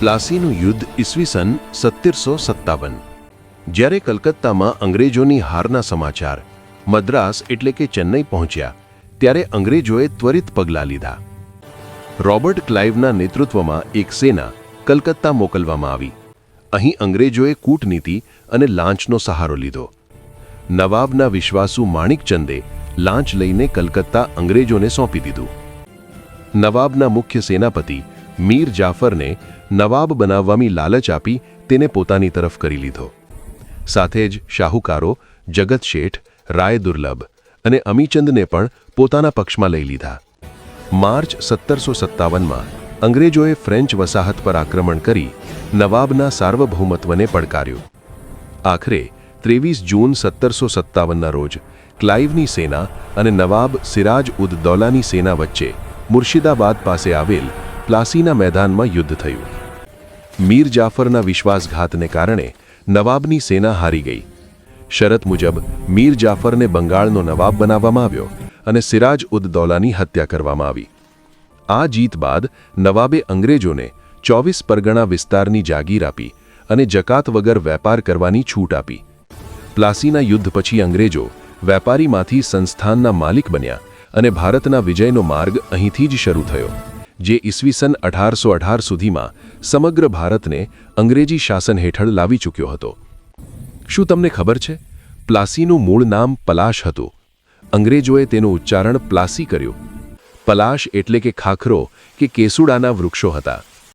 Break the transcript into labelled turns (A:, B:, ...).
A: પ્લાસીનું યુદ્ધ ઈસવીસન સત્તેરસો સત્તાવન. જ્યારે કલકત્તામાં અંગ્રેજોની હારના સમાચાર, મદ્રાસ એટલે કે ચેન્નઈ પહોંચ્યા, ત્યારે અંગ્રેજોએ ત્વરિત પગલાં લીધા. રોબર્ટ ક્લાઇવના નેતૃત્વમાં એક સેના કલકત્તા મોકલવામાં આવી. અહીં અંગ્રેજોએ કૂટનીતિ અને લાંચનો સહારો લીધો. નવાબના વિશ્વાસુ માણિકચંદે લાંચ લઈને કલકત્તા અંગ્રેજોને સોંપી દીધું. નવાબના મુખ્ય સેનાપતિ મીર જાફરને નવાબ બનાવવાની લાલચ આપી તેને પોતાની તરફ કરી લીધો. સાથે જ શાહુકારો, જગત શેઠ, રાય દુર્લભ અને અમીચંદને પણ પોતાના પક્ષમાં લઈ લીધા. માર્ચ સત્તરસો સત્તાવનમાં અંગ્રેજોએ ફ્રેન્ચ વસાહત પર આક્રમણ કરી નવાબના સાર્વભૌમત્વને પડકાર્યું. આખરે ત્રેવીસ જૂન સત્તરસો સત્તાવનના રોજ ક્લાઇવની સેના અને નવાબ સિરાજ ઉદ દૌલાની સેના વચ્ચે મુર્શિદાબાદ પાસે આવેલ પ્લાસીના મેદાનમાં યુદ્ધ થયું. મીર જાફરના વિશ્વાસઘાતને કારણે નવાબની સેના હારી ગઈ. શરત મુજબ મીર જાફરને બંગાળનો નવાબ બનાવવામાં આવ્યો અને સિરાજ ઉદ દૌલાની હત્યા કરવામાં આવી. આ જીત બાદ નવાબે અંગ્રેજોને ચોવીસ પરગણા વિસ્તારની જાગીર આપી અને જકાત વગર વેપાર કરવાની છૂટ આપી. પ્લાસીના યુદ્ધ પછી અંગ્રેજો વેપારીમાંથી સંસ્થાનના માલિક બન્યા અને ભારતના વિજયનો માર્ગ અહીંથી જ શરૂ થયો. જે ઈસવીસન અઢારસો અઢાર સુધીમાં સમગ્ર ભારતને અંગ્રેજી શાસન હેઠળ લાવી ચૂક્યો હતો. શું તમને ખબર છે? પ્લાસીનું મૂળ નામ પલાશ હતું. અંગ્રેજોએ તેનું ઉચ્ચારણ પ્લાસી કર્યું. પલાશ એટલે કે ખાખરો કે કેસુડાના વૃક્ષો હતા.